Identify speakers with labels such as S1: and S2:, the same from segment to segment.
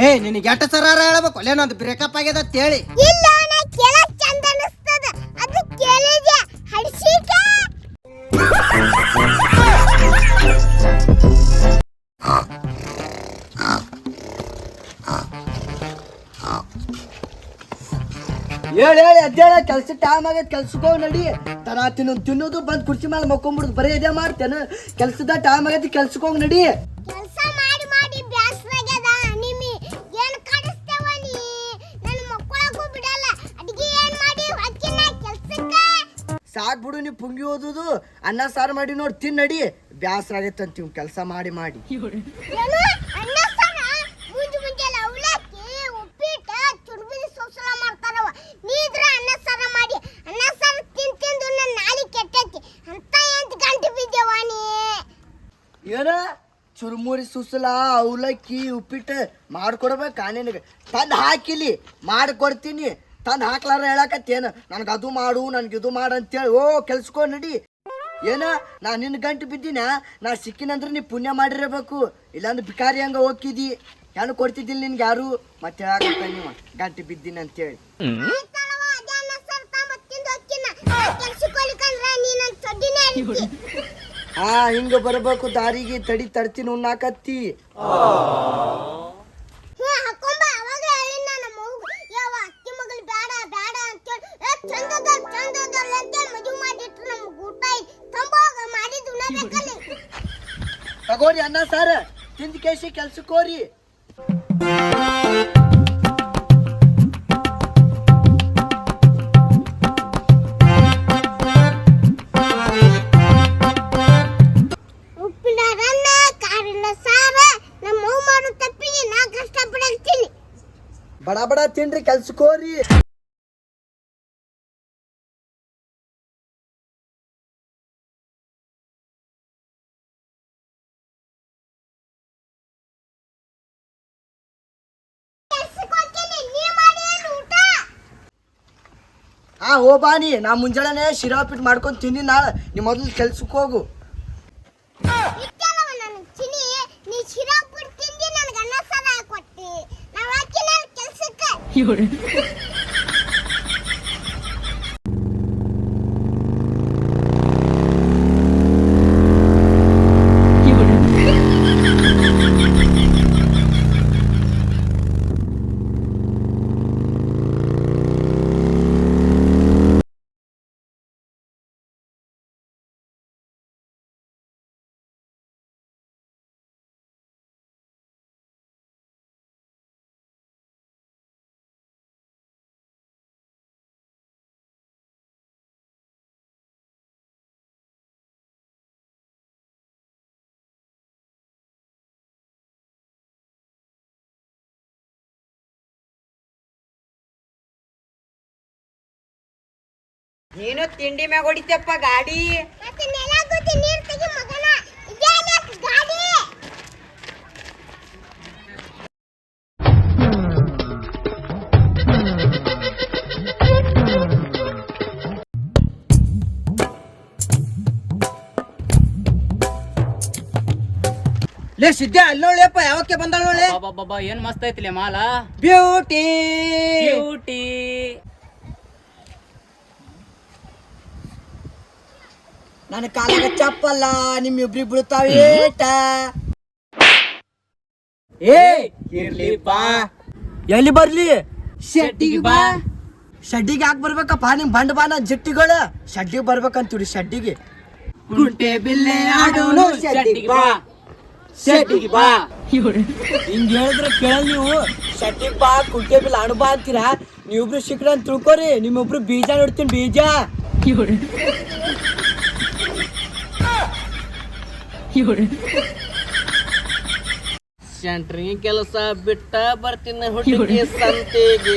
S1: ಏ ನಿನಗೆ ಎಟ್ಟ ಸರ ಹೇಳಬೇಕು? ಅಲ್ಲೇನೊಂದು ಬ್ರೇಕಪ್ ಆಗ್ಯದ ಅಂತ ಹೇಳಿ.
S2: ಇಲ್ಲ ನಾ ಕೇಳ ಚಂದ ಅನಿಸ್ತದ. ಅದು ಕೇಳಿದೆ ಹಡ್ಸಿಕ
S3: ಹೇಳಿ ಹೇಳಿ ಅಜ್ಜಾಳ ಕೆಲಸ ಟೈಮ್ ಆಗೈತೆ ಕೆಲ್ಸಕ್ಕೆ ಹೋಗಿ ನಡಿ. ತರ ತಿನ್ನು ತಿನ್ನೋದು ಬಂದು ಕುರ್ಚಿ ಮೇಲೆ ಮಕ್ಕೊಂಬಿಡುದು. ಬರೀ ಇದೇ ಮಾಡ್ತೇನೆ. ಕೆಲಸದ ಟೈಮ್ ಆಗೈತಿ ಕೆಲ್ಸಕ್ಕೆ ಹೋಗಿ ನಡಿ. ಸಾಕ್ ಬಿಡು ನೀ ಪುಂಗಿ ಓದುದು ಅನ್ನ ಸಾರು ಮಾಡಿ ನೋಡಿ ತಿನ್ನಡಿ ಬ್ಯಾಸರ ಆಗೈತೆ ಅಂತೀವಿ ಕೆಲಸ ಮಾಡಿ ಮಾಡಿ.
S2: ಏನ
S3: ಚುರುಮುರಿ ಸುಸಲ ಅವಲಕ್ಕಿ ಉಪ್ಪಿಟ್ಟು ಮಾಡ್ಕೊಡ್ಬೇಕಾ ನಿನಗೆ. ತಂದು ಹಾಕಿಲಿ ಮಾಡ್ಕೊಡ್ತೀನಿ. ತಂದು ಹಾಕ್ಲಾರ ಹೇಳಕತ್ತೇನು? ನನಗೆ ಅದು ಮಾಡು ನನಗೆ ಇದು ಮಾಡು ಅಂತೇಳಿ. ಓ ಕೆಲ್ಸಕೋ ನಡಿ. ಏನ ನಾ ನಿನ್ನ ಗಂಟು ಬಿದ್ದೀನ? ನಾ ಸಿಕ್ಕಿನಂದ್ರೆ ನೀ ಪುಣ್ಯ ಮಾಡಿರಬೇಕು. ಇಲ್ಲಾಂದ್ರೆ ಬಿಕಾರಿ ಹಂಗ ಹೋಗಿದ್ದಿ ಹೆಣ್ಣು ಕೊಡ್ತಿದ್ದಿಲ್ಲ ನಿನ್ಗೆ ಯಾರು? ಮತ್ತೆ ಹೇಳಕತ್ತ ನೀವು. ಗಂಟು ಬಿದ್ದೀನಿ ಅಂತೇಳಿ. ಹಾ ಹಿಂಗ ಬರ್ಬೇಕು ದಾರಿಗೆ ತಡಿ ತಡ್ತೀನಿ ಉಣ್ಣಾಕತ್ತಿ ತಗೋರಿ ಅನ್ನ ಸಾರ. ತಿಂದ ಕೇಸಿ ಕೆಲ್ಸಕ್ಕೋರಿ ಬಡ
S2: ಬಡ ತಿನ್ರಿ ಕಾರಿನ ಸಾರ, ನಮ್ಮ ಅವ್ವ ಮಾಡೋ ತಪ್ಪಿಗೆ ನಾ ಕಷ್ಟಪಡಾಕ್ತೀನಿ.
S3: ಬಡ ಬಡ ತಿನ್ರಿ ಕೆಲ್ಸಕ್ಕೆ ಹೋರಿ
S2: ಕೆಲ್ಸಕ್ ಹೋಗ್ತೀನಿ, ನೀ ಮಾಡಿ ಏನ್ ಊಟ?
S3: ಹಾ ಓ ಬಾನಿ ನಾ. ಮುಂಜಾನೆ ಶಿರಾ ಉಪ್ಪಿಟ್ಟು ಮಾಡ್ಕೊಂಡು ತಿನ್ನಿ ನಾಳೆ. ನೀ ಮೊದಲು ಕೆಲ್ಸಕ್ಕೆ ಹೋಗು.
S2: ನೀ
S4: ನೀನು ತಿಂಡಿ ಮ್ಯಾಗ ಹೊಡಿತಪ್ಪ ಗಾಡಿ
S2: ಮತ್ತೆ ನೆಲ ಗುದ್ದಿ ನೀರ್ ತೆಗಿ ಮಗನ ಇದೇ ಅಲ್ಯಾಕ್ ಗಾಡಿ
S1: ಲೇ ಸಿದ್ಧ ಅಲ್ಲಿ ನೋಡ್ಲಿಯಪ್ಪ ಯಾವಕ್ಕೆ ಬಂದಾಳ ನೋಡ್ಲೆ
S4: ಬಾಬಾ ಏನ್ ಮಸ್ತ್ ಐತಿಲೆ ಮಾಲ
S1: ಬ್ಯೂಟಿ
S4: ಬ್ಯೂಟಿ
S3: ನನ್ನ ಕಾಲಾಗ ಚಪ್ಪಲ್ಲ, ನಿಮ್ಮಿಬ್ರಿ ಬೀಳ್ತಾವ ಏಟ. ಏ,
S4: ಇರ್ಲಿ ಬಾ.
S3: ಎಲ್ಲಿ ಬರ್ಲಿ?
S4: ಶೆಟ್ಟಿಗೆ ಬಾ.
S3: ಶಡ್ಡಿಗೆ ಯಾಕೆ ಬರ್ಬೇಕಪ್ಪ? ನಿಮ್ ಬಂಡ್ ಬಾ ನನ್ ಜಿಟ್ಟಿಗಳು. ಶಡ್ಡಿಗೆ ಬರ್ಬೇಕಂತೀವ್ರಿ ಶಡ್ಡಿಗೆ.
S4: ಕುಂಟೆ ಬಿಲ್ಲೆ ಆಡೋನು ಶೆಟ್ಟಿಗೆ ಬಾ. ಶೆಟ್ಟಿಗೆ ಬಾ.
S3: ಹಿಂಗ್ ಹೇಳಿದ್ರೆ ಕೇಳಲ್ ನೀವು. ಶಡ್ಡಿಗೆ ಬಾ ಕುಂಟೆ ಬಿಲ್ ಆಡು ಬಾ ಅಂತೀರಾ? ನೀವಿಬ್ರು ಅಂತ ತಿಳ್ಕೊರಿ. ನಿಮ್ಮೊಬ್ರು ಬೀಜ ನೋಡ್ತೀನಿ, ಬೀಜ.
S5: ಸೆಂಟ್ರಿಂಗ್ ಕೆಲಸ ಬಿಟ್ಟ ಬರ್ತೀನಿ ಹುಡುಗಿ ಸಂತೆಗೆ.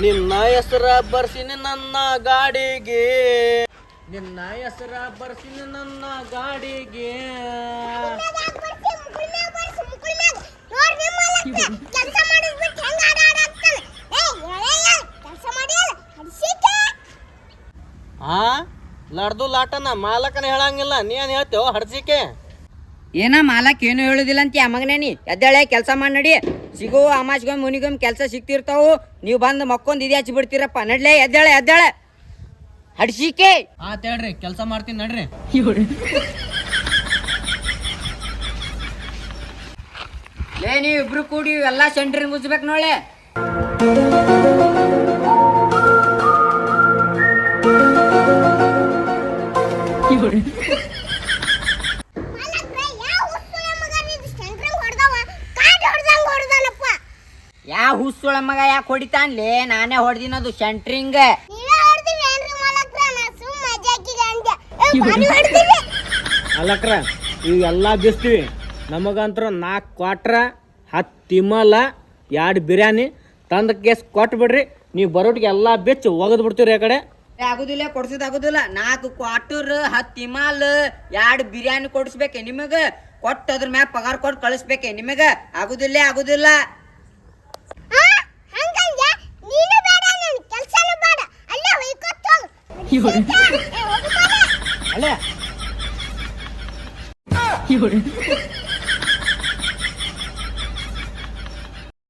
S5: ನಿನ್ನ ಹೆಸರ ಬರ್ಸಿನಿ ನನ್ನ ಗಾಡಿಗೆ. ನಿನ್ನ ಹೆಸರ ಬರ್ಸಿನಿ ನನ್ನ ಗಾಡಿಗೆ. ಆ? ಲಡ್ದು ಲಾಟನ ಮಾಲಕನ ಹೇಳಂಗಿಲ್ಲ ನೀ ಏನ್ ಹೇಳ್ತೇವ ಹಡ್ಸಿಕೆ?
S1: ಏನ ಮಾಲಕ್ ಏನು ಹೇಳುದಿಲ್ಲ ಅಂತ ಮಗನೇ ನೀ? ಎದ್ದೇಳೆ ಕೆಲಸ ಮಾಡಿ ನಡಿ. ಸಿಗೋ ಅಮಾಸ್ಗೊಮ್ಮೆ ಮುನಿಗೊಮ್ಮೆ ಕೆಲಸ ಸಿಗ್ತಿರ್ತಾವು. ನೀವು ಬಂದು ಮಕ್ಕೊಂದು ಇದೇ ಹಚ್ಚಿ ಬಿಡ್ತೀರಪ್ಪ. ನಡ್ಲೆ ಎದ್ದೇಳೆ ಎದ್ದೇಳೆ. ಹಡ್ಸಿಕೆ.
S6: ಆತ ಹೇಳ್ರಿ ಕೆಲಸ ಮಾಡ್ತೀನಿ ನಡ್ರಿ.
S1: ಲೇ ನೀವು ಇಬ್ರು ಕೂಡಿ ಎಲ್ಲ ಸೆಂಟ್ರಿನ ಮುಚ್ಬೇಕು ನೋಳೆ
S2: ಹೊಡ್ದಾನಪ್ಪ
S1: ಯಾವ ಹುಸ್ಸುಳ ಮಗ ಯಾಕೆ ಹೊಡಿತಾನ್ಲಿ? ನಾನೇ ಹೊಡೆದಿನದು ಸೆಂಟ್ರಿಂಗ್.
S6: ಅಲಕ್ರ ಇವೆಲ್ಲ ಬಿಸ್ತೀವಿ. ನಮಗಂತ್ರ ನಾಲ್ಕು ಕ್ವಾಟ್ರ ಹತ್ತು ತಿಮ್ಮಲ ಎರಡು ಬಿರಿಯಾನಿ. ತಂದ ಕೇಸ್ ಕೊಟ್ಬಿಡ್ರಿ ನೀವು ಬರೋಟಿಗೆ ಎಲ್ಲ ಬೆಚ್ಚು ಒಗದ್ ಬಿಡ್ತೀರಿ ಆ ಕಡೆ.
S1: ಆಗುದಿಲ್ಲ ಕೊಡ್ಸೋದ್ ಆಗುದಿಲ್ಲ. ನಾಲ್ಕು ಕ್ವಾರ್ಟರ್ ಹತ್ತು ಹಿಮಾಲ್ ಎರಡು ಬಿರಿಯಾನಿ ಕೊಡಿಸ್ಬೇಕೆ ನಿಮಗ? ಕೊಟ್ಟು ಅದ್ರ ಮ್ಯಾಗ ಪಗಾರ ಕೊಟ್ಟು ಕಳಿಸ್ಬೇಕೆ ನಿಮಗ? ಆಗುದಿಲ್ಲ ಆಗುದಿಲ್ಲ.
S2: ಆ ಹಂಗಂಗೆ ನೀನು ಬೇಡ ನನ್ ಕೆಲ್ಸನೂ ಬೇಡ. ಅಲ್ಲೇ ಹೊಯ್ಕೊತ್ ಹೋಗು. ಏ, ಹೋಗು ಬಾರೆ.
S6: ಅಲ್ಲೇ.